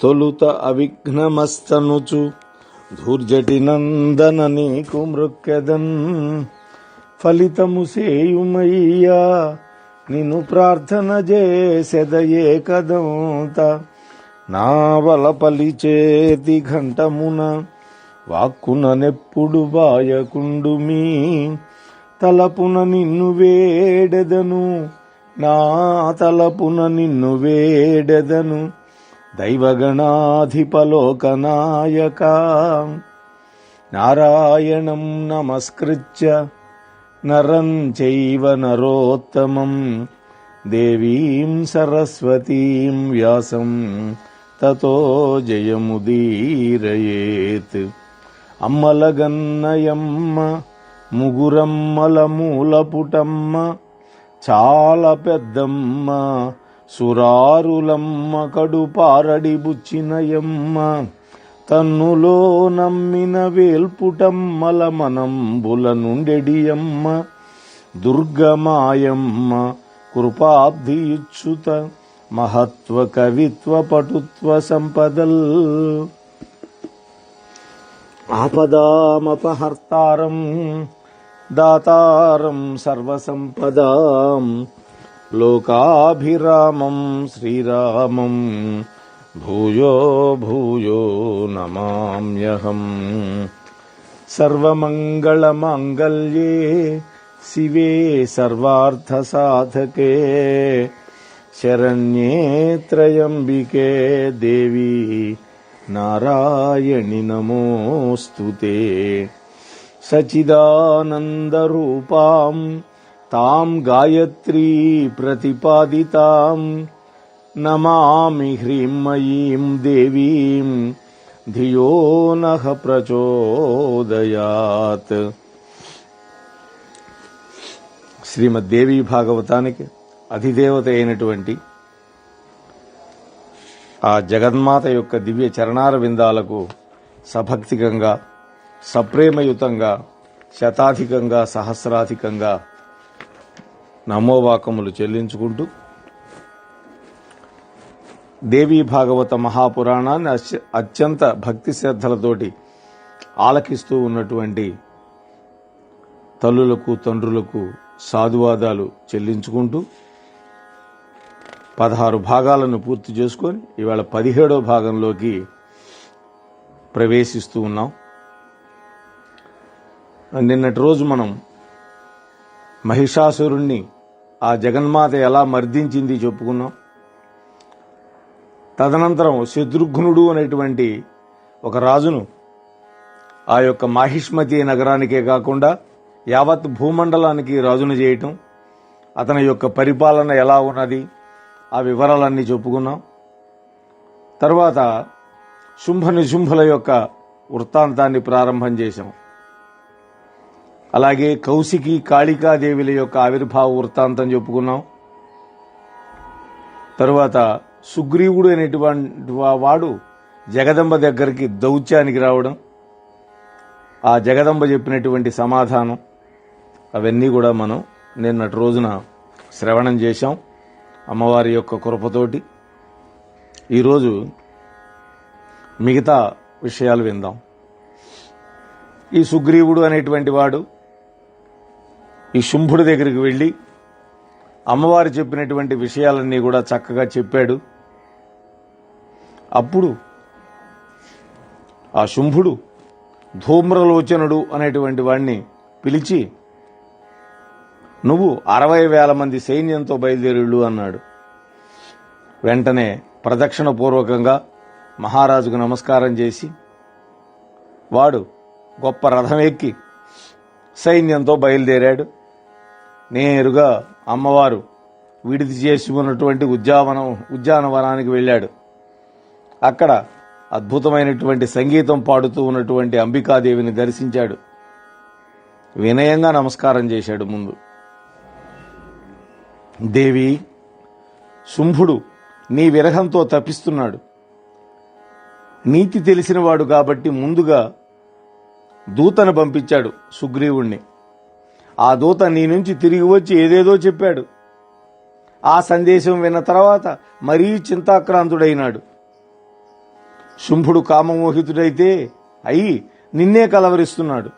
తొలుత అవిఘ్నమస్తనుచు ధూర్జటి నందన నీకు మృక్కెదన్. ఫలితము సేయుమయ్యా నిన్ను ప్రార్థన చేసెదయే కదంత నా వలపలి చేతి ఘంటమున వాక్కున నెప్పుడు బాయకుండు మీ తలపున నిన్ను వేడెదను నా తలపున నిన్ను వేడెదను. దైవగణాధిపలోకనాయక. నారాయణం నమస్కృత్య నరం చైవ నరోత్తమం. దేవీం సరస్వతీం వ్యాసం తతో జయముదీరయేత్. అమ్మలగన్నయమ్మ ముగురమ్మల మూలపుటమ్మ చాలా పెద్దమ్మ సురారులమ్మ కడుపారడి బుచ్చినయమ్మ తన్నులో నమ్మిన వేల్పుటమ్మల మనంబుల నుండెడియమ్మ దుర్గమాయమ్మ కృపాబ్ధియుచ్యుత మహత్వ కవిత్వ పటుత్వ సంపదల్. ఆపదామపహర్తారం దాతారం సర్వసంపదాం. लोकाभिरामम् श्रीरामम् भूयो भूयो नमाम्यहम् सर्वमङ्गलमाङ्गल्ये शिवे सर्वार्थसाधके शरण्ये त्रयम्बिके देवी नारायणि नमोऽस्तु ते सचिदानन्दरूपाम् తాం గాయత్రీ ప్రతిపాదితాం. నమామి హ్రీమయీం దేవీం. ధియో నః ప్రచోదయాత్. శ్రీమద్దేవి భాగవతానికి అధిదేవత అయినటువంటి ఆ జగన్మాత యొక్క దివ్య చరణార విందాలకు సభక్తికంగా సప్రేమయుతంగా శతాధికంగా సహస్రాధికంగా నమోవాకములు చెల్లించుకుంటూ దేవీ భాగవత మహాపురాణాన్ని అత్యంత భక్తి శ్రద్ధలతోటి ఆలకిస్తూ ఉన్నటువంటి తల్లులకు తండ్రులకు సాధువాదాలు చెల్లించుకుంటూ పదహారు భాగాలను పూర్తి చేసుకొని ఇవాళ పదిహేడో భాగంలోకి ప్రవేశిస్తూ ఉన్నాం. నిన్నటి రోజు మనం మహిషాసురుణ్ణి ఆ జగన్మాత ఎలా మర్దించింది చెప్పుకున్నాం. తదనంతరం శత్రుఘ్నుడు అనేటువంటి ఒక రాజును ఆ యొక్క మాహిష్మతి నగరానికే కాకుండా యావత్ భూమండలానికి రాజును చేయటం అతని యొక్క పరిపాలన ఎలా ఉన్నది ఆ వివరాలన్నీ చెప్పుకున్నాం. తర్వాత శుంభ నిశుంభుల యొక్క వృత్తాంతాన్ని ప్రారంభం చేశాం. అలాగే కౌశికి కాళికాదేవిల యొక్క ఆవిర్భావ వృత్తాంతం చెప్పుకున్నాం. తరువాత సుగ్రీవుడు అనేటువంటి వాడు జగదంబ దగ్గరికి దౌత్యానికి రావడం ఆ జగదంబ చెప్పినటువంటి సమాధానం అవన్నీ కూడా మనం నిన్నటి రోజున శ్రవణం చేశాం అమ్మవారి యొక్క కృపతోటి. ఈరోజు మిగతా విషయాలు విందాం. ఈ సుగ్రీవుడు అనేటువంటి వాడు ఈ శుంభుడి దగ్గరికి వెళ్ళి అమ్మవారు చెప్పినటువంటి విషయాలన్నీ కూడా చక్కగా చెప్పాడు. అప్పుడు ఆ శుంభుడు ధూమ్రలోచనుడు అనేటువంటి వాడిని పిలిచి నువ్వు అరవై వేల మంది సైన్యంతో బయలుదేరుళ్ళు అన్నాడు. వెంటనే ప్రదక్షిణ పూర్వకంగా మహారాజుకు నమస్కారం చేసి వాడు గొప్ప రథం ఎక్కి సైన్యంతో బయలుదేరాడు. నేరుగా అమ్మవారు విడిది చేసి ఉన్నటువంటి ఉద్యావనం ఉద్యానవనానికి వెళ్ళాడు. అక్కడ అద్భుతమైనటువంటి సంగీతం పాడుతూ ఉన్నటువంటి అంబికాదేవిని దర్శించాడు. వినయంగా నమస్కారం చేశాడు ముందు. దేవి శుంభుడు నీ విరహంతో తపిస్తున్నాడు. నీతి తెలిసినవాడు కాబట్టి ముందుగా దూతను పంపించాడు సుగ్రీవుణ్ణి. ఆ దూత నీ నుంచి తిరిగి వచ్చి ఏదేదో చెప్పాడు. ఆ సందేశం విన్న తర్వాత మరీ చింతాక్రాంతుడైనాడు. శుంభుడు కామమోహితుడైతే అయి నిన్నే కలవరిస్తున్నాడు.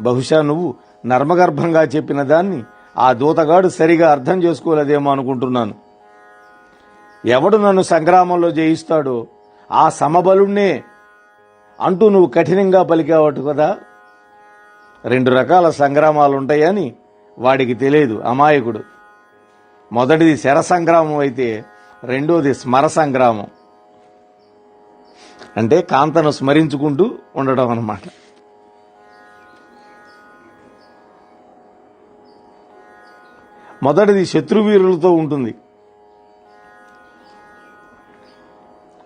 బహుశా నువ్వు నర్మగర్భంగా చెప్పిన దాన్ని ఆ దూతగాడు సరిగా అర్థం చేసుకోలేదేమో అనుకుంటున్నాను. ఎవడు నన్ను సంగ్రామంలో జయిస్తాడో ఆ సమబలుణ్ణే అంటూ నువ్వు కఠినంగా పలికావటు కదా? రెండు రకాల సంగ్రామాలు ఉంటాయని వాడికి తెలియదు అమాయకుడు. మొదటిది శర సంగ్రామం అయితే రెండోది స్మర సంగ్రామం అంటే కాంతను స్మరించుకుంటూ ఉండడం అన్నమాట. మొదటిది శత్రువీరులతో ఉంటుంది.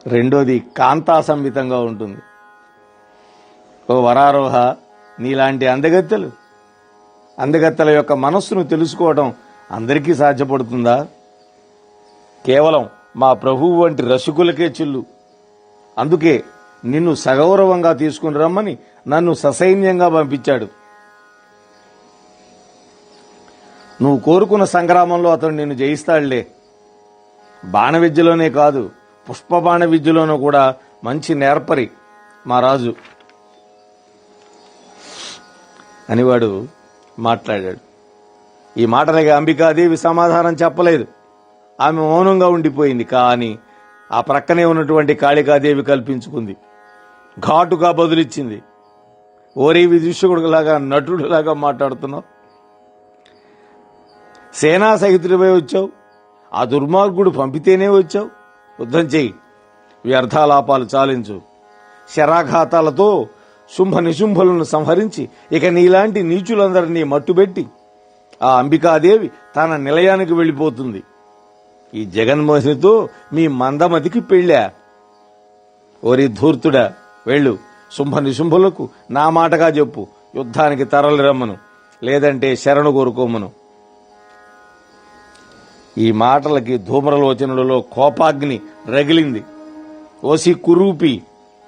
రెండోది కాంతాసంహితంగా ఉంటుంది. ఓ వరారోహ నీలాంటి అందగత్తెలు. అందగత్తెల యొక్క మనస్సును తెలుసుకోవడం అందరికీ సాధ్యపడుతుందా? కేవలం మా ప్రభువు వంటి రసికులకే చిల్లు. అందుకే నిన్ను సగౌరవంగా తీసుకుని రమ్మని నన్ను ససైన్యంగా పంపించాడు. నువ్వు కోరుకున్న సంగ్రామంలో అతను నిన్ను జయిస్తాడులే బాణ విద్యలోనే కాదు పుష్ప బాణ విద్యలోనూ కూడా మంచి నేర్పరి మా రాజు. అని వాడు మాట్లాడాడు. ఈ మాటలకి అంబికాదేవి సమాధానం చెప్పలేదు. ఆమె మౌనంగా ఉండిపోయింది కానీ ఆ ప్రక్కనే ఉన్నటువంటి కాళికాదేవి కల్పించుకుంది. ఘాటుగా బదులిచ్చింది. ఓరే విదూషకుడులాగా నటుడులాగా మాట్లాడుతున్నావు. సేనా సహితుడిపై వచ్చావు. ఆ దుర్మార్గుడు పంపితేనే వచ్చావు. యుద్ధం చెయ్యి. వ్యర్థాలాపాలు చాలించు. శరాఘాతాలతో శుంభ నిశుంభులను సంహరించి ఇక నీలాంటి నీచులందరినీ మట్టుబెట్టి ఆ అంబికాదేవి తన నిలయానికి వెళ్ళిపోతుంది. ఈ జగన్మోహినితో మీ మందమతికి పెళ్ళా? ఓరి ధూర్తుడా వెళ్ళు. శుంభ నిశుంభులకు నా మాటగా చెప్పు. యుద్ధానికి తరలి రమ్మను. లేదంటే శరణు కోరుకోమను. ఈ మాటలకి ధూమ్రలోచనులలో కోపాగ్ని రగిలింది. ఓసి కురూపి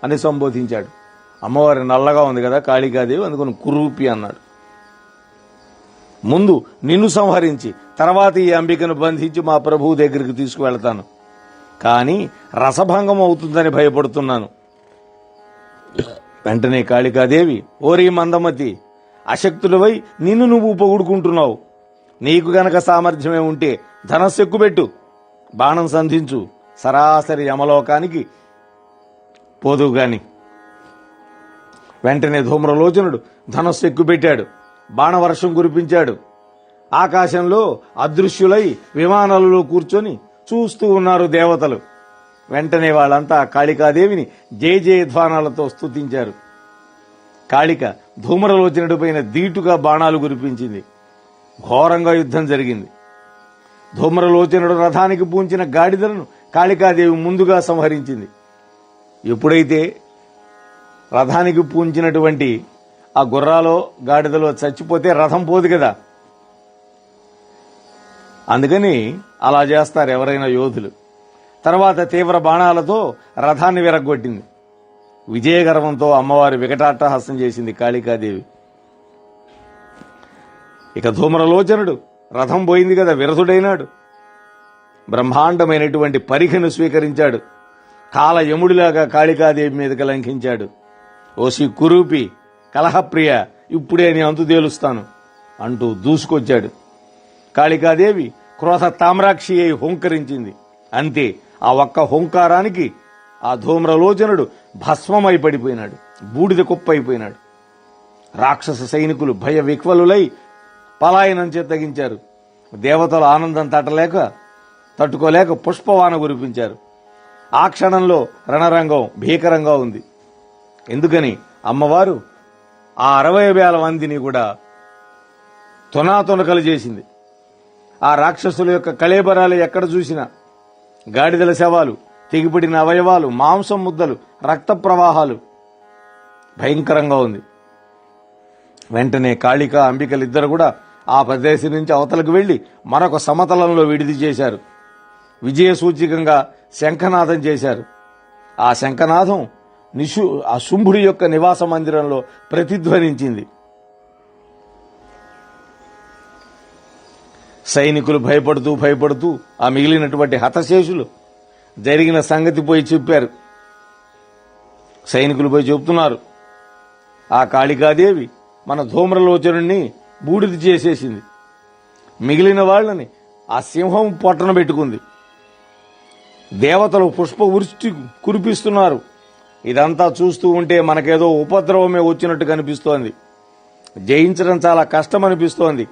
అని సంబోధించాడు. అమ్మవారి నల్లగా ఉంది కదా కాళికాదేవి అందుకని కురూపి అన్నాడు. ముందు నిన్ను సంహరించి తర్వాత ఈ అంబికను బంధించి మా ప్రభువు దగ్గరికి తీసుకువెళ్తాను. కానీ రసభంగం అవుతుందని భయపడుతున్నాను. వెంటనే కాళికాదేవి ఓరి మందమతి అశక్తులవై నిన్ను నువ్వు పొగుడుకుంటున్నావు. నీకు గనక సామర్థ్యమే ఉంటే ధనస్సు ఎక్కుపెట్టు. బాణం సంధించు. సరాసరి యమలోకానికి పోదు గాని. వెంటనే ధూమ్రలోచనుడు ధనస్సు ఎక్కుపెట్టాడు. బాణవర్షం కురిపించాడు. ఆకాశంలో అదృశ్యులై విమానాలలో కూర్చొని చూస్తూ ఉన్నారు దేవతలు. వెంటనే వాళ్ళంతా కాళికాదేవిని జయ జయధ్వానాలతో స్తుతించారు. కాళిక ధూమ్రలోచనుడిపైన దీటుగా బాణాలు కురిపించింది. ఘోరంగా యుద్ధం జరిగింది. ధూమ్రలోచనుడు రథానికి పూంచిన గాడిదలను కాళికాదేవి ముందుగా సంహరించింది. ఎప్పుడైతే రథానికి పూంచినటువంటి ఆ గుర్రాలో గాడిదలో చచ్చిపోతే రథం పోదు కదా. అందుకని అలా చేస్తారు ఎవరైనా యోధులు. తర్వాత తీవ్ర బాణాలతో రథాన్ని విరగొట్టింది విజయగర్వంతో అమ్మవారి వికటాట్టహాసం చేసింది కాళికాదేవి. ఇక ధూమ్రలోచనుడు రథం పోయింది కదా విరసుడైనాడు బ్రహ్మాండమైనటువంటి పరిఖను స్వీకరించాడు. కాల యముడిలాగా కాళికాదేవి మీదకి లంఘించాడు ఓసి కురూపి కలహప్రియ ఇప్పుడే నీ అంతు తేలుస్తాను అంటూ దూసుకొచ్చాడు. కాళికాదేవి క్రోధ తామ్రాక్షి అయి హుంకరించింది. అంతే ఆ ఒక్క హుంకారానికి ఆ ధూమ్రలోచనుడు భస్మమై పడిపోయినాడు బూడిద కుప్పైపోయినాడు. రాక్షస సైనికులు భయ విక్వలులై పలాయనం చేతగించారు. దేవతలు ఆనందం తట్టలేక తట్టుకోలేక పుష్పవాన కురిపించారు. ఆ క్షణంలో రణరంగం భీకరంగా ఉంది. ఎందుకని? అమ్మవారు ఆ అరవై వేల మందిని కూడా తునాతునకలు చేసింది. ఆ రాక్షసుల యొక్క కళేబరాలు ఎక్కడ చూసినా? గాడిదల శవాలు తెగిపడిన అవయవాలు మాంసం ముద్దలు రక్త ప్రవాహాలు. భయంకరంగా ఉంది. వెంటనే కాళిక అంబికలిద్దరు కూడా ఆ ప్రదేశం నుంచి అవతలకు వెళ్ళి మరొక సమతలంలో విడిది చేశారు. విజయ సూచికంగా శంఖనాదం చేశారు. ఆ శంఖనాదం నిశు ఆ శుంభుడి యొక్క నివాస మందిరంలో ప్రతిధ్వనించింది. సైనికులు భయపడుతూ భయపడుతూ ఆ మిగిలినటువంటి హతశేషులు జరిగిన సంగతి పోయి చెప్పారు. సైనికులు పోయి చెబుతున్నారు. ఆ కాళికాదేవి మన ధూమ్రలోచనుణ్ణి బూడిద చేసేసింది. మిగిలిన వాళ్ళని ఆ సింహం పొట్టన పెట్టుకుంది. దేవతలు పుష్ప వృష్టి కురిపిస్తున్నారు. ఇదంతా చూస్తూ ఉంటే మనకేదో ఉపద్రవమే వచ్చినట్టు కనిపిస్తోంది. జయించడం చాలా కష్టం అనిపిస్తోంది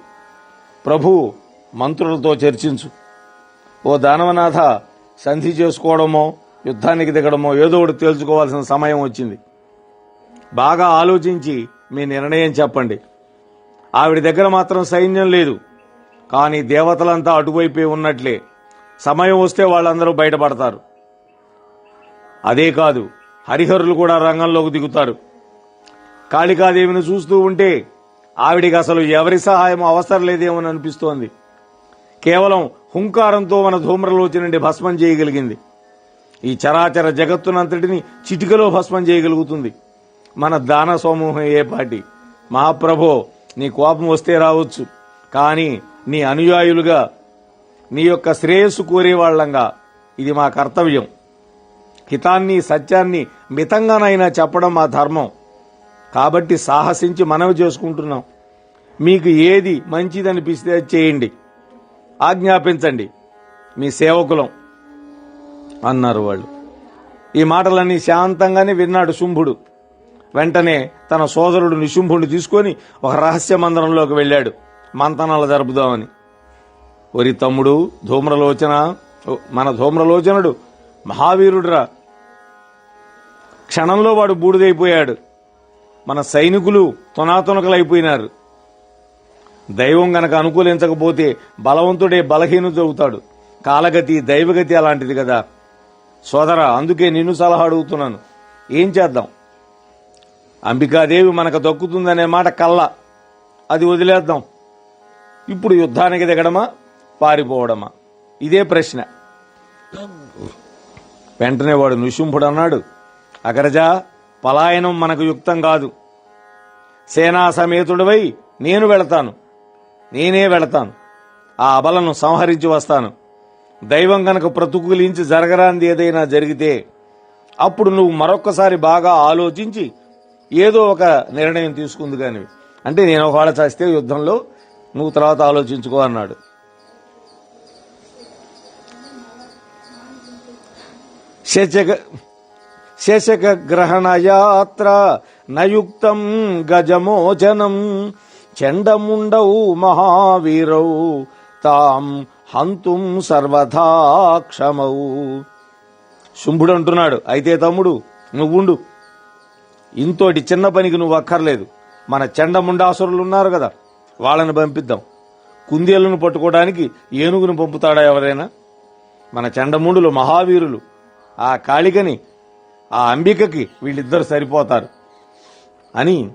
ప్రభు మంత్రులతో చర్చించు. ఓ దానవనాథ సంధి చేసుకోవడమో యుద్ధానికి దిగడమో ఏదో ఒకటి తేల్చుకోవాల్సిన సమయం వచ్చింది. బాగా ఆలోచించి మీ నిర్ణయం చెప్పండి. ఆవిడ దగ్గర మాత్రం సైన్యం లేదు. కానీ దేవతలంతా అటువైపే ఉన్నట్లే. సమయం వస్తే వాళ్ళందరూ బయటపడతారు. అదే కాదు హరిహరులు కూడా రంగంలోకి దిగుతారు. కాళికాదేవిని చూస్తూ ఉంటే ఆవిడికి అసలు ఎవరి సహాయం అవసరం లేదేమని అనిపిస్తోంది. కేవలం హుంకారంతో మన ధూమ్రలోచనండి భస్మం చేయగలిగింది. ఈ చరాచర జగత్తునంతటిని చిటికలో భస్మం చేయగలుగుతుంది. మన దాన సమూహం ఏ పాటి. మహాప్రభో నీ కోపం వస్తే రావచ్చు. కానీ నీ అనుయాయులుగా నీ యొక్క శ్రేయస్సు కోరేవాళ్ళంగా ఇది మా కర్తవ్యం. హితాన్ని సత్యాన్ని మితంగానైనా చెప్పడం మా ధర్మం. కాబట్టి సాహసించి మనవి చేసుకుంటున్నాం. మీకు ఏది మంచిదనిపిస్తే చేయండి. ఆజ్ఞాపించండి. మీ సేవకులం అన్నారు వాళ్ళు. ఈ మాటలన్నీ శాంతంగానే విన్నాడు శుంభుడు. వెంటనే తన సోదరుడు నిశుంభుడిని తీసుకొని ఒక రహస్య మందిరంలోకి వెళ్ళాడు. మంతనాలు జరుపుదామని. ఒరి తమ్ముడు ధూమ్రలోచన మన ధూమ్రలోచనుడు మహావీరుడురా. క్షణంలో వాడు బూడిదైపోయాడు. మన సైనికులు తునాతునకలైపోయినారు. దైవం గనక అనుకూలించకపోతే బలవంతుడే బలహీనుడు అవుతాడు కాలగతి దైవగతి అలాంటిది కదా. సోదర అందుకే నిన్ను సలహా అడుగుతున్నాను. ఏం చేద్దాం? అంబికాదేవి మనకు దక్కుతుందనే మాట కళ్ళ అది వదిలేద్దాం. ఇప్పుడు యుద్ధానికి దిగడమా? పారిపోవడమా? ఇదే ప్రశ్న. వెంటనే వాడు నృసింహుడు అన్నాడు. అగరజా పలాయనం మనకు యుక్తం కాదు. సేనా సమేతుడివై నేను వెళతాను. నేనే వెళతాను. ఆ అబలను సంహరించి వస్తాను. దైవం గనక ప్రతికూలించి జరగరాంది ఏదైనా జరిగితే అప్పుడు నువ్వు మరొక్కసారి బాగా ఆలోచించి ఏదో ఒక నిర్ణయం తీసుకుంది కాని అంటే నేను ఒకవేళ చేస్తే యుద్ధంలో నువ్వు తర్వాత ఆలోచించుకో అన్నాడు. శశక శశక గ్రహణ యాత్ర నయుక్తం గజమోచనం చండముండౌ మహావీరౌ తాం హంతుం సర్వథాక్షమౌ శుంభుడు అంటున్నాడు అయితే తమ్ముడు నువ్వుండు. ఇంతోటి చిన్న పనికి నువ్వు అక్కర్లేదు. మన చండముండాసురులు ఉన్నారు కదా వాళ్ళని పంపిద్దాం. కుందేలను పట్టుకోవడానికి ఏనుగును పంపుతాడా ఎవరైనా? మన చండముండులు మహావీరులు ఆ కాళికని ఆ అంబికకి వీళ్ళిద్దరు సరిపోతారు అని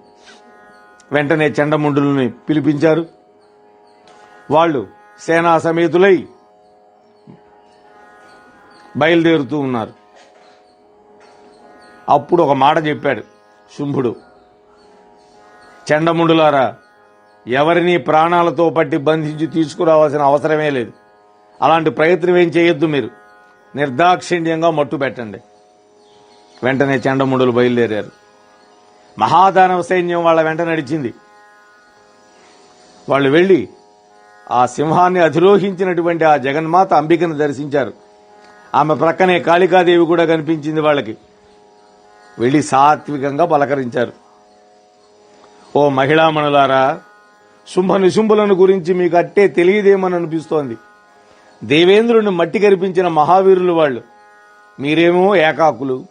వెంటనే చండముండులని పిలిపించారు. వాళ్ళు సేనా సమేతులై బయలుదేరుతూ ఉన్నారు. అప్పుడు ఒక మాట చెప్పాడు శుంభుడు. చండముండులారా ఎవరిని ప్రాణాలతో పట్టి బంధించి తీసుకురావాల్సిన అవసరమే లేదు. అలాంటి ప్రయత్నం ఏం చేయొద్దు మీరు. నిర్దాక్షిణ్యంగా మట్టు పెట్టండి. వెంటనే చండముండులు బయలుదేరారు. మహాదానవ సైన్యం వాళ్ళ వెంట నడిచింది. వాళ్ళు వెళ్ళి ఆ సింహాన్ని అధిరోహించినటువంటి ఆ జగన్మాత అంబికను దర్శించారు. ఆమె ప్రక్కనే కాళికాదేవి కూడా కనిపించింది వాళ్ళకి. వెళ్ళి సాత్వికంగా పలకరించారు. ఓ మహిళామణులారా శుంభ నిశుంభులను గురించి మీకు అట్టే తెలియదేమని అనిపిస్తోంది. దేవేంద్రుని మట్టి కరిపించిన మహావీరులు వాళ్ళు. మీరేమో ఏకాకులు.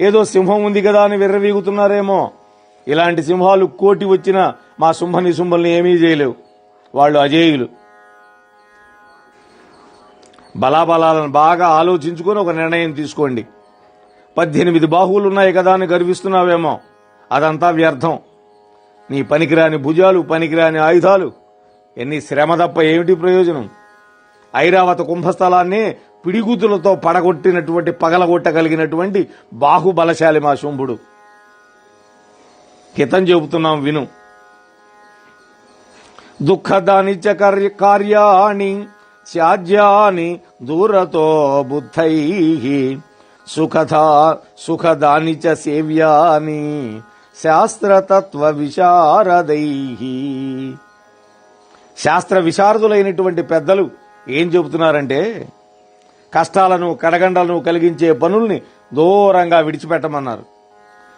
ఏదో సింహం ఉంది కదా అని విర్రవీగుతున్నారేమో. ఇలాంటి సింహాలు కోటి వచ్చినా మా శుంభ నిశుంభల్ని ఏమీ చేయలేవు. వాళ్ళు అజేయులు. బలాబలాలను బాగా ఆలోచించుకొని ఒక నిర్ణయం తీసుకోండి. పద్దెనిమిది బాహువులు ఉన్నాయి కదా అని గర్విస్తున్నావేమో. అదంతా వ్యర్థం. నీ పనికిరాని భుజాలు పనికిరాని ఆయుధాలు. ఎన్ని శ్రమ తప్ప ఏమిటి ప్రయోజనం? ఐరావత కుంభస్థలాన్ని పిడిగుద్దులతో పడగొట్టినటువంటి పగలగొట్టగలిగినటువంటి బాహుబలశాలి మా శుంభుడు. హితం చెబుతున్నాం విను. దుఃఖదానిచ కార్యాణి త్యాజ్యాని దూరతో బుద్ధై సుఖదా సుఖదాని చ సేవ్యాని శాస్త్రతత్వ విశారదై శాస్త్ర విశారదులైనటువంటి పెద్దలు ఏం చెబుతున్నారంటే కష్టాలను కడగండలను కలిగించే పనుల్ని దూరంగా విడిచిపెట్టమన్నారు.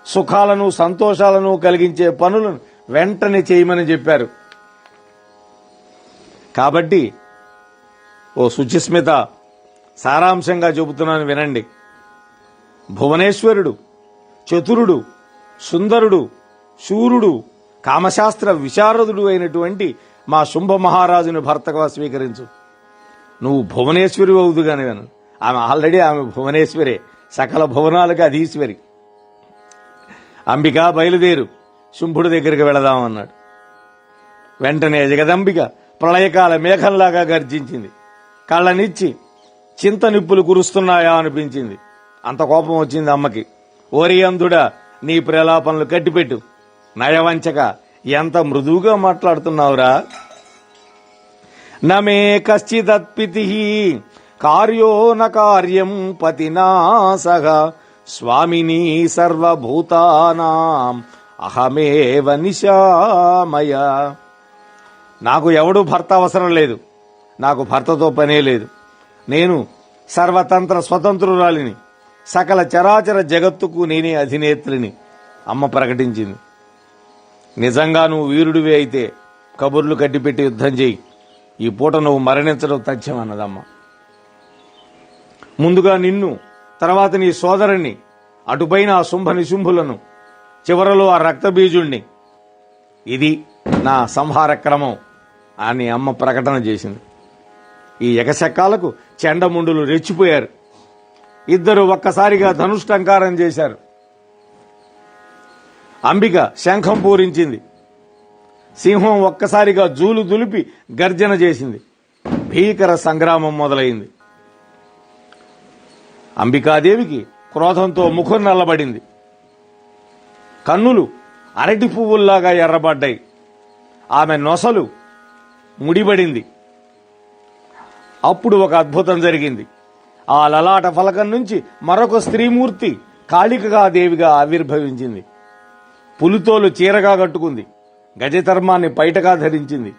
సుఖాలను సంతోషాలను కలిగించే పనులను వెంటనే చేయమని చెప్పారు. కాబట్టి ఓ శుచిస్మిత సారాంశంగా చెబుతున్నాను వినండి. భువనేశ్వరుడు చతురుడు సుందరుడు శూరుడు కామశాస్త్ర విశారదుడు అయినటువంటి మా శుంభ మహారాజుని భర్తగా స్వీకరించు. నువ్వు భువనేశ్వరి అవుదు కానీ విను ఆమె ఆల్రెడీ ఆమె భువనేశ్వరే. సకల భువనాలకు అధీశ్వరి అంబిక బయలుదేరు. శుంభుడి దగ్గరికి వెళదామన్నాడు వెంటనే జగదంబిక ప్రళయకాల మేఘంలాగా గర్జించింది. కళ్ళనిచ్చి చింత నిప్పులు కురుస్తున్నాయా అనిపించింది. అంత కోపం వచ్చింది అమ్మకి. ఓరి నీ ప్రలాపనలు కట్టిపెట్టు. నయవంచక ఎంత మృదువుగా మాట్లాడుతున్నావురా? నమే కశ్చిదత్పితి కార్యో న కార్యం పతినా సహ స్వామిని సర్వభూతానాం అహమేవ నిశామయ. నాకు ఎవడు భర్త అవసరం లేదు. నాకు భర్తతో పనే లేదు. నేను సర్వతంత్ర స్వతంత్రురాలిని. సకల చరాచర జగత్తుకు నేనే అధినేత్రిని. అమ్మ ప్రకటించింది. నిజంగా నువ్వు వీరుడివే అయితే కబుర్లు కట్టిపెట్టి యుద్ధం చేయి. ఈ పూట నువ్వు మరణించడం తథ్యం అన్నదమ్మ ముందుగా నిన్ను తర్వాత నీ సోదరుణ్ణి అటుపైన ఆ శుంభ నిశుంభులను చివరలో ఆ రక్తబీజుణ్ణి. ఇది నా సంహార క్రమం అని అమ్మ ప్రకటన చేసింది. ఈ ఎగశక్కాలకు చెండముండులు రెచ్చిపోయారు. ఇద్దరు ఒక్కసారిగా ధనుష్టంకారం చేశారు. అంబిక శంఖం పూరించింది. సింహం ఒక్కసారిగా జూలు దులిపి గర్జన చేసింది. భీకర సంగ్రామం మొదలైంది. అంబికాదేవికి క్రోధంతో ముఖం నల్లబడింది. కన్నులు అరటి పువ్వుల్లాగా ఎర్రబడ్డాయి. ఆమె నొసలు ముడిబడింది. అప్పుడు ఒక అద్భుతం జరిగింది. ఆ లలాట ఫలకం నుంచి మరొక స్త్రీమూర్తి కాళికగా దేవిగా ఆవిర్భవించింది. పులితోలు చీరగా కట్టుకుంది. గజధర్మాన్ని బయటగా ధరించింది.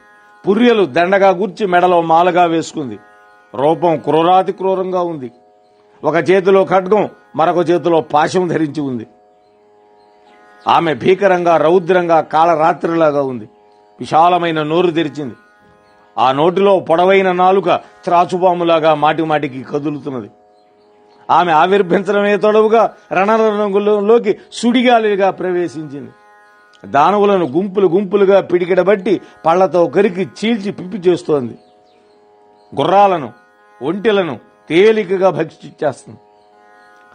పుర్యలు దండగా గుర్చి మెడలో మాలగా వేసుకుంది. రూపం క్రూరాతి క్రూరంగా ఉంది. ఒక చేతిలో ఖడ్గం మరొక చేతిలో పాశం ధరించి ఉంది. ఆమె భీకరంగా రౌద్రంగా కాళరాత్రిలాగా ఉంది. విశాలమైన నోరు తెరిచింది. ఆ నోటిలో పొడవైన నాలుక త్రాచుపాములాగా మాటిమాటికి కదులుతున్నది. ఆమె ఆవిర్భించడమే తొడవుగా రణరంగులోకి సుడిగాలిగా ప్రవేశించింది. దానవులను గుంపులు గుంపులుగా పిడికిడబట్టి పళ్ళతో కరికి చీల్చి పిప్పి చేస్తోంది. గుర్రాలను ఒంటెలను తేలికగా భక్షిచ్చేస్తుంది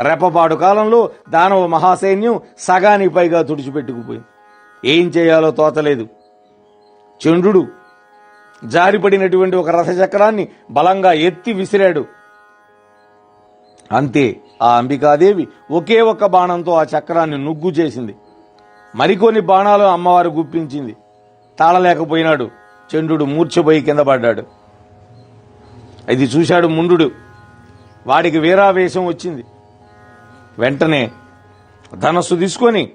రెపపాడు కాలంలో దానవ మహాసైన్యం సగానికి పైగా తుడిచిపెట్టుకుపోయింది. ఏం చేయాలో తోతలేదు చంద్రుడు జారిపడినటువంటి ఒక రథచక్రాన్ని బలంగా ఎత్తి విసిరాడు. అంతే ఆ అంబికాదేవి ఒకే ఒక్క బాణంతో ఆ చక్రాన్ని నుగ్గు చేసింది. మరికొన్ని బాణాలు అమ్మవారు గుప్పించింది. తాళలేకపోయినాడు. చంద్రుడు మూర్ఛపోయి కింద పడ్డాడు. ఇది చూశాడు ముండు. వాడికి వీరావేశం వచ్చింది. వెంటనే ధనస్సు తీసుకొని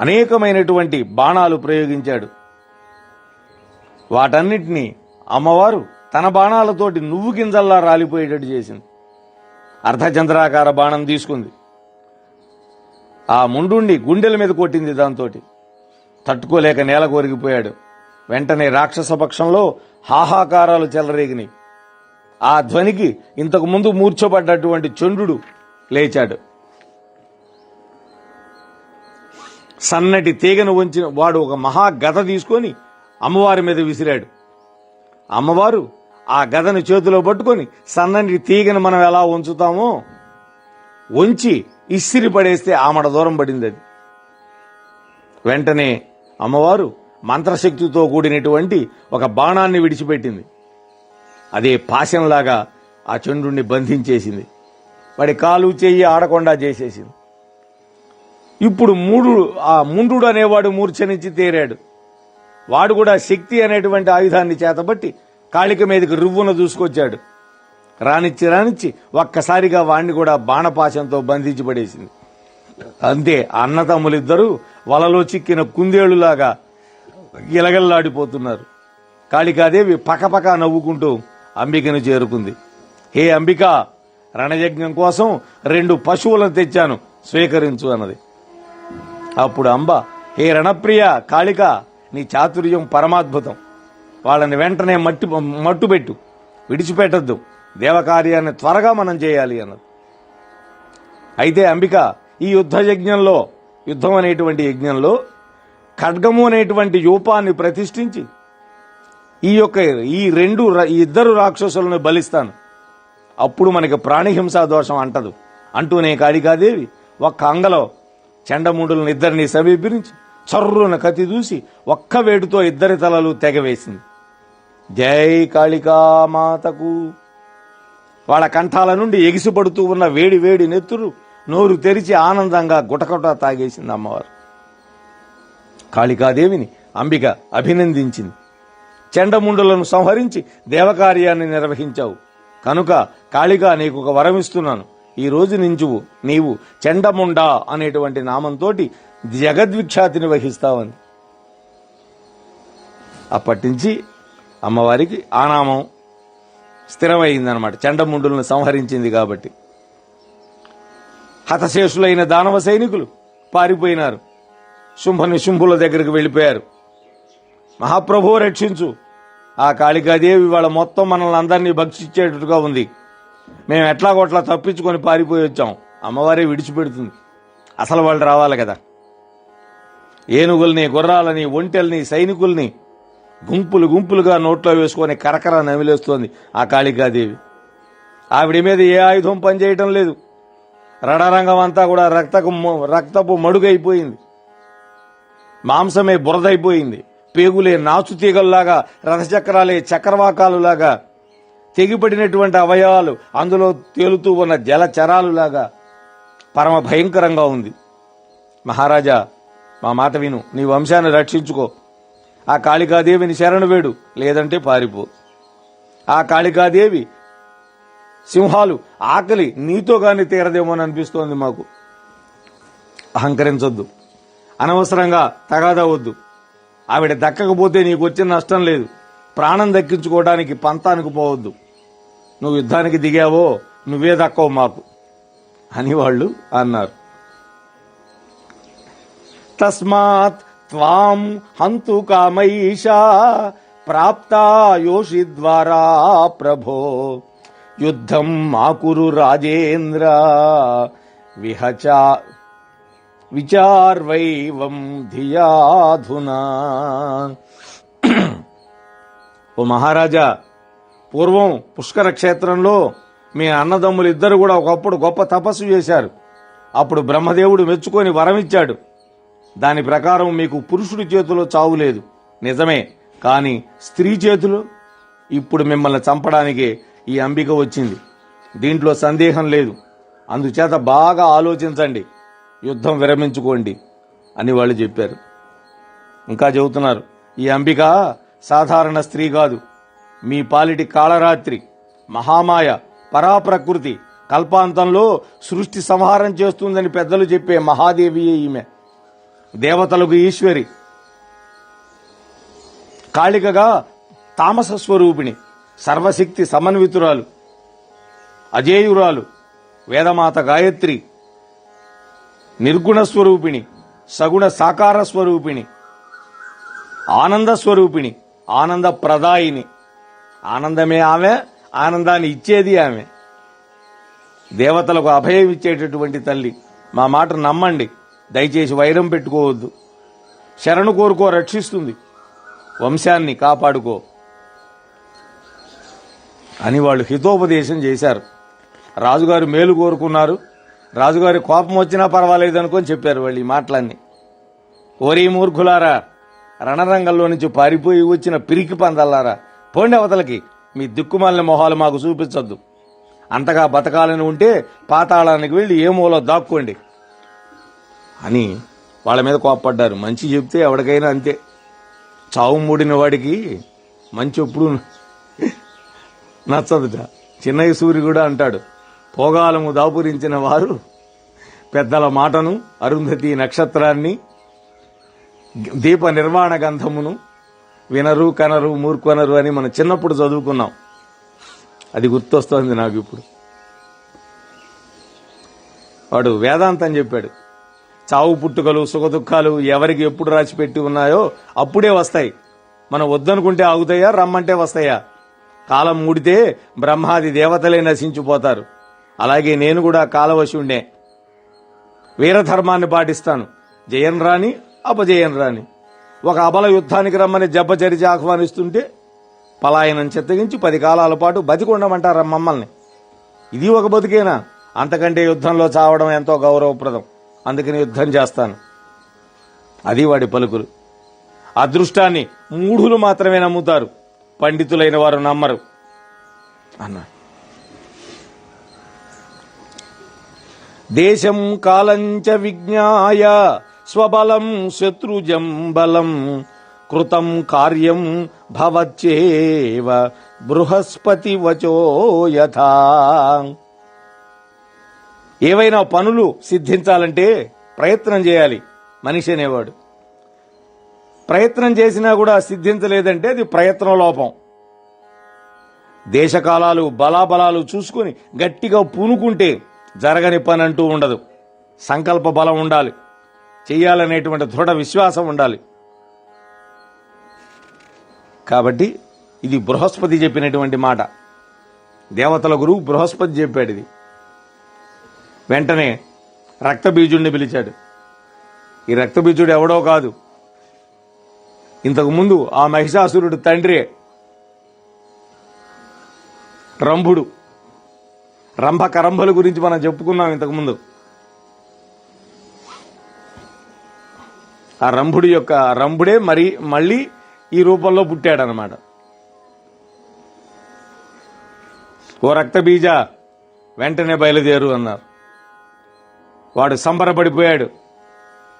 అనేకమైనటువంటి బాణాలు ప్రయోగించాడు. వాటన్నిటినీ అమ్మవారు తన బాణాలతోటి నువ్వు గింజల్లా రాలిపోయేటట్టు చేసింది. అర్ధచంద్రాకార బాణం తీసుకుంది. ఆ ముండుండి గుండెల మీద కొట్టింది దాంతో తట్టుకోలేక నేల కొరిగిపోయాడు. వెంటనే రాక్షస పక్షంలో హాహాకారాలు చెలరేగినాయి. ఆ ధ్వనికి ఇంతకు ముందు మూర్చబడ్డటువంటి చంద్రుడు లేచాడు. సన్నటి తీగను వంచిన వాడు ఒక మహా గద తీసుకొని అమ్మవారి మీద విసిరాడు. అమ్మవారు ఆ గదను చేతిలో పట్టుకొని సన్నటి తీగను మనం ఎలా ఉంచుతామో వంచి ఇస్సిరి పడేస్తే ఆమడ దూరం పడింది అది. వెంటనే అమ్మవారు మంత్రశక్తితో కూడినటువంటి ఒక బాణాన్ని విడిచిపెట్టింది. అదే పాశంలాగా ఆ చంద్రుణ్ణి బంధించేసింది. వాడి కాలు చెయ్యి ఆడకుండా చేసేసింది. ఇప్పుడు మూడు ఆ ముండు అనేవాడు మూర్ఛ నుంచి తేరాడు. వాడు కూడా శక్తి అనేటువంటి ఆయుధాన్ని చేతబట్టి కాళిక మీదకి రువ్వున దూసుకొచ్చాడు. రానిచ్చి రానిచ్చి ఒక్కసారిగా వాణ్ణి కూడా బాణపాశంతో బంధించి పడేసింది. అంతే అన్నతమ్ములిద్దరూ వలలో చిక్కిన కుందేళ్ళులాగా గిలగల్లాడిపోతున్నారు. కాళికాదేవి పకపక నవ్వుకుంటూ అంబికను చేరుకుంది. హే అంబిక రణయజ్ఞం కోసం రెండు పశువులను తెచ్చాను స్వీకరించు అన్నది. అప్పుడు అంబ హే రణప్రియ కాళిక నీ చాతుర్యం పరమాద్భుతం. వాళ్ళని వెంటనే మట్టి మట్టుబెట్టు. విడిచిపెట్టద్దు. దేవకార్యాన్ని త్వరగా మనం చేయాలి అన్నది. అయితే అంబిక ఈ యుద్ధ యజ్ఞంలో యుద్ధం అనేటువంటి యజ్ఞంలో ఖడ్గము అనేటువంటి యూపాన్ని ప్రతిష్ఠించి ఈ యొక్క ఈ రెండు ఈ ఇద్దరు రాక్షసులను బలిస్తాను. అప్పుడు మనకి ప్రాణిహింసా దోషం అంటదు. అంటూనే కాళికాదేవి ఒక్క అంగలో చెండమూడులను ఇద్దరిని సమీపించి చర్రున కతి దూసి ఒక్క వేటుతో ఇద్దరి తలలు తెగవేసింది జై కాళికామాతకు వాళ్ళ కంఠాల నుండి ఎగిసిపడుతూ ఉన్న వేడి వేడి నెత్తురు నోరు తెరిచి ఆనందంగా గుటగుట తాగేసింది అమ్మవారు. కాళికాదేవిని అంబిక అభినందించింది. చెండముండులను సంహరించి దేవకార్యాన్ని నిర్వహించావు. కనుక కాళికా నీకు ఒక వరం ఇస్తున్నాను. ఈ రోజు నుంచి నీవు చెండముండ అనేటువంటి నామంతోటి జగద్విఖ్యాతిని వహిస్తావని. అప్పటి నుంచి అమ్మవారికి ఆ నామం స్థిరమైందనమాట చండముండులను సంహరించింది కాబట్టి. హతశేషులైన దానవ సైనికులు పారిపోయినారు. శుంభ నిశుంభుల దగ్గరికి వెళ్ళిపోయారు. మహాప్రభు రక్షించు. ఆ కాళికాదేవి వాళ్ళ మొత్తం మనల్ని అందరినీ భక్షించేటట్టుగా ఉంది. మేము ఎట్లా కొట్లా తప్పించుకొని పారిపోయి వచ్చాం. అమ్మవారే విడిచిపెడుతుంది. అసలు వాళ్ళు రావాలి కదా. ఏనుగుల్ని గుర్రాలని ఒంటెల్ని సైనికుల్ని గుంపులు గుంపులుగా నోట్లో వేసుకొని కరకర నమిలేస్తోంది ఆ కాళికాదేవి. ఆవిడ మీద ఏ ఆయుధం పనిచేయటం లేదు. రణరంగం అంతా కూడా రక్తకు రక్తపు మడుగైపోయింది. మాంసమే బురదైపోయింది. పేగులే నాచు తీగల్లాగా రథచక్రాలే చక్రవాకాలులాగా తెగిపడినటువంటి అవయవాలు అందులో తేలుతూ ఉన్న జలచరాలులాగా పరమ భయంకరంగా ఉంది. మహారాజా మా మాట విను. నీ వంశాన్ని రక్షించుకో. ఆ కాళికాదేవిని శరణు వేడు లేదంటే పారిపో. ఆ కాళికాదేవి సింహాలు ఆకలి నీతో గాని తీరదేమో అని అనిపిస్తోంది మాకు. అహంకరించొద్దు. అనవసరంగా తగాదా వద్దు. ఆవిడ దక్కకపోతే నీకు వచ్చిన నష్టం లేదు. ప్రాణం దక్కించుకోవడానికి పంతానికి పోవద్దు. నువ్వు యుద్ధానికి దిగావో నువ్వే దక్కవు మాకు. అని వాళ్ళు అన్నారు. తస్మాత్ త్వాం హంతు కామైషా ప్రాప్తాయోషి ద్వారా ప్రభో యుద్ధం మాకురు రాజేంద్ర విహచా విచార్వైవం ధియాధునా ఓ మహారాజా పూర్వం పుష్కర క్షేత్రంలో మీ అన్నదమ్ములు ఇద్దరు కూడా ఒకప్పుడు గొప్ప తపస్సు చేశారు. అప్పుడు బ్రహ్మదేవుడు మెచ్చుకొని వరమిచ్చాడు. దాని ప్రకారం మీకు పురుషుడి చేతిలో చావు లేదు. నిజమే. కానీ స్త్రీ చేతిలో? ఇప్పుడు మిమ్మల్ని చంపడానికే ఈ అంబిక వచ్చింది. దీంట్లో సందేహం లేదు. అందుచేత బాగా ఆలోచించండి. యుద్ధం విరమించుకోండి అని వాళ్ళు చెప్పారు. ఇంకా చెబుతున్నారు ఈ అంబిక సాధారణ స్త్రీ కాదు. మీ పాలిటి కాళరాత్రి మహామాయ పరాప్రకృతి కల్పాంతంలో సృష్టి సంహారం చేస్తుందని పెద్దలు చెప్పే మహాదేవియే ఈమె. దేవతలకు ఈశ్వరి. కాళికగా తామస స్వరూపిణి సర్వశక్తి సమన్వితురాలు అజేయురాలు వేదమాత గాయత్రి నిర్గుణ స్వరూపిణి సగుణ సాకార స్వరూపిణి ఆనంద స్వరూపిణి ఆనంద ప్రదాయిని. ఆనందమే ఆమె ఆనందాన్ని ఇచ్చేది ఆమె. దేవతలకు అభయం ఇచ్చేటటువంటి తల్లి. మా మాట నమ్మండి. దయచేసి వైరం పెట్టుకోవద్దు. శరణు కోరుకో రక్షిస్తుంది. వంశాన్ని కాపాడుకో. అని వాళ్ళు హితోపదేశం చేశారు. రాజుగారు మేలు కోరుకున్నారు. రాజుగారి కోపం వచ్చినా పర్వాలేదు అనుకొని చెప్పారు వాళ్ళు ఈ మాటలన్నీ. ఓరీ మూర్ఖులారా రణరంగంలో నుంచి పారిపోయి వచ్చిన పిరికి పందల్లారా పోండి అవతలకి. మీ దిక్కుమాలిన మొహాలు మాకు చూపించొద్దు. అంతగా బతకాలని ఉంటే పాతాళానికి వెళ్ళి ఏ మూలో దాక్కోండి. అని వాళ్ళ మీద కోప్పడ్డారు. మంచి చెప్తే ఎవరికైనా అంతే. చావు మూడిన వాడికి మంచి ఎప్పుడు నచ్చదుట. చిన్నయ్య సూరి కూడా అంటాడు పోగాలము దాపురించిన వారు పెద్దల మాటను అరుంధతి నక్షత్రాన్ని దీప నిర్మాణ గంధమును వినరు కనరు మూర్కొనరు అని మనం చిన్నప్పుడు చదువుకున్నాం. అది గుర్తొస్తుంది నాకు ఇప్పుడు. వాడు వేదాంతం చెప్పాడు చావు పుట్టుకలు సుఖదుఖాలు ఎవరికి ఎప్పుడు రాసిపెట్టి ఉన్నాయో అప్పుడే వస్తాయి. మనం వద్దనుకుంటే ఆగుతాయా రమ్మంటే వస్తాయా? కాలం ముడితే బ్రహ్మాది దేవతలే నశించిపోతారు. అలాగే నేను కూడా కాలవశుండే. వీరధర్మాన్ని పాటిస్తాను. జయం రాని అపజయం రాని ఒక అబల యుద్ధానికి రమ్మని జబ్బచరిచి ఆహ్వానిస్తుంటే పలాయనం చెత్తగించి పది కాలాల పాటు బతికుండమంటారా మమ్మల్ని? ఇది ఒక బతుకేనా? అంతకంటే యుద్ధంలో చావడం ఎంతో గౌరవప్రదం. అందుకని యుద్ధం చేస్తాను. అది వాడి పలుకులు. అదృష్టాన్ని మూఢులు మాత్రమే నమ్ముతారు. పండితులైన వారు నమ్మరు. అన్నా. దేశం కాలంచ విజ్ఞాయ స్వబలం శత్రుజం బలం కృతం కార్యం భవచ్చేవ బృహస్పతి వచో యథా. ఏవైనా పనులు సిద్ధించాలంటే ప్రయత్నం చేయాలి. మనిషి అనేవాడు. ప్రయత్నం చేసినా కూడా సిద్ధించలేదంటే అది ప్రయత్న లోపం. దేశకాలాలు బలాబలాలు చూసుకుని గట్టిగా పూనుకుంటే జరగని పని అంటూ ఉండదు. సంకల్ప బలం ఉండాలి. చేయాలనేటువంటి దృఢ విశ్వాసం ఉండాలి. కాబట్టి ఇది బృహస్పతి చెప్పినటువంటి మాట. దేవతల గురువు బృహస్పతి చెప్పాడు ఇది. వెంటనే రక్తబీజుడిని పిలిచాడు. ఈ రక్తబీజుడు ఎవడో కాదు. ఇంతకు ముందు ఆ మహిషాసురుడు తండ్రి రంభుడు. రంభ కరంభల గురించి మనం చెప్పుకున్నాం ఇంతకు ముందు ఆ రంభుడి యొక్క రంభుడే మరి మళ్ళీ ఈ రూపంలో పుట్టాడనమాట ఓ రక్తబీజ వెంటనే బయలుదేరు అన్నారు. వాడు సంబరపడిపోయాడు.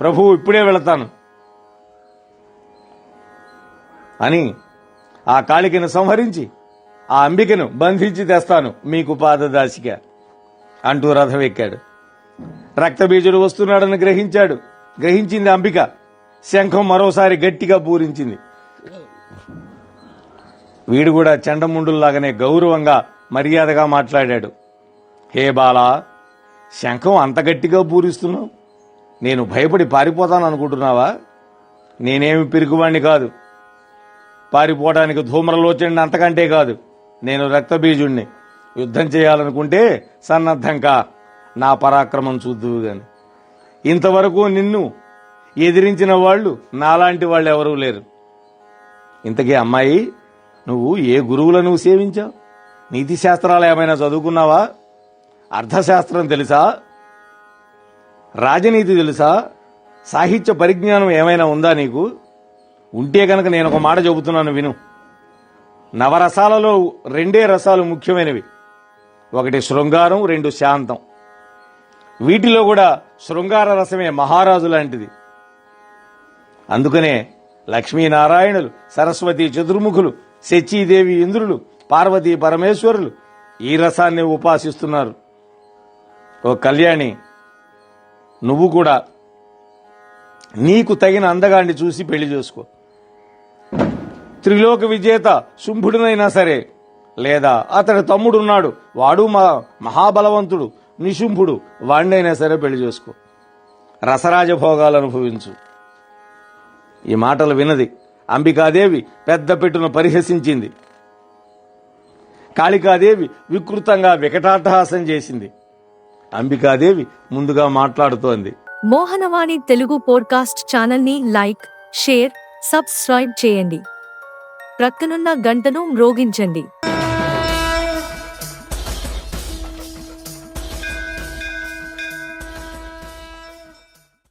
ప్రభు ఇప్పుడే వెళతాను. అని ఆ కాళికను సంహరించి ఆ అంబికను బంధించి తెస్తాను మీకు పాదదాసిగా అంటూ రథం ఎక్కాడు రక్తబీజుడు వస్తున్నాడని గ్రహించాడు. గ్రహించింది అంబిక. శంఖం మరోసారి గట్టిగా పూరించింది వీడు కూడా చండముండుల్లాగానే గౌరవంగా మర్యాదగా మాట్లాడాడు. హే బాలా శంఖం అంత గట్టిగా పూరిస్తున్నావు? నేను భయపడి పారిపోతాను అనుకుంటున్నావా? నేనేమి పిరుగువాణ్ణి కాదు. పారిపోవడానికి ధూమ్రలోచండి అంతకంటే కాదు. నేను రక్తబీజుణ్ణి. యుద్ధం చేయాలనుకుంటే సన్నద్ధం కా. నా పరాక్రమం చూద్దువు గాని. ఇంతవరకు నిన్ను ఎదిరించిన వాళ్ళు నాలాంటి వాళ్ళు ఎవరూ లేరు. ఇంతకీ అమ్మాయి నువ్వు ఏ గురువులను సేవించావు? నీతి శాస్త్రాలు ఏమైనా చదువుకున్నావా? అర్థశాస్త్రం తెలుసా? రాజనీతి తెలుసా? సాహిత్య పరిజ్ఞానం ఏమైనా ఉందా నీకు? ఉంటే కనుక నేను ఒక మాట చెబుతున్నాను విను. నవరసాలలో రెండే రసాలు ముఖ్యమైనవి. ఒకటి శృంగారం రెండు శాంతం. వీటిలో కూడా శృంగార రసమే మహారాజు లాంటిది. అందుకనే లక్ష్మీనారాయణులు సరస్వతి చతుర్ముఖులు శచీదేవి ఇంద్రులు పార్వతీ పరమేశ్వరులు ఈ రసాన్ని ఉపాసిస్తున్నారు. ఓ కళ్యాణి నువ్వు కూడా నీకు తగిన అందగాన్ని చూసి పెళ్ళి చేసుకో. త్రిలోక విజేత శుంభుడినైనా సరే లేదా అతడి తమ్ముడున్నాడు వాడు మా మహాబలవంతుడు నిశుంభుడు వాణ్ణైనా సరే పెళ్ళి చేసుకో. రసరాజ భోగాలు అనుభవించు. ఈ మాటలు వినది అంబికాదేవి పెద్ద పెట్టును పరిహసించింది. కాళికాదేవి వికృతంగా వికటాటహాసం చేసింది. అంబికాదేవి ముందుగా మాట్లాడుతోంది. మోహనవాణి తెలుగు పోడ్కాస్ట్ ఛానల్ని లైక్ షేర్ సబ్స్క్రైబ్ చేయండి. ప్రక్కనున్న గంటను మ్రోగించండి.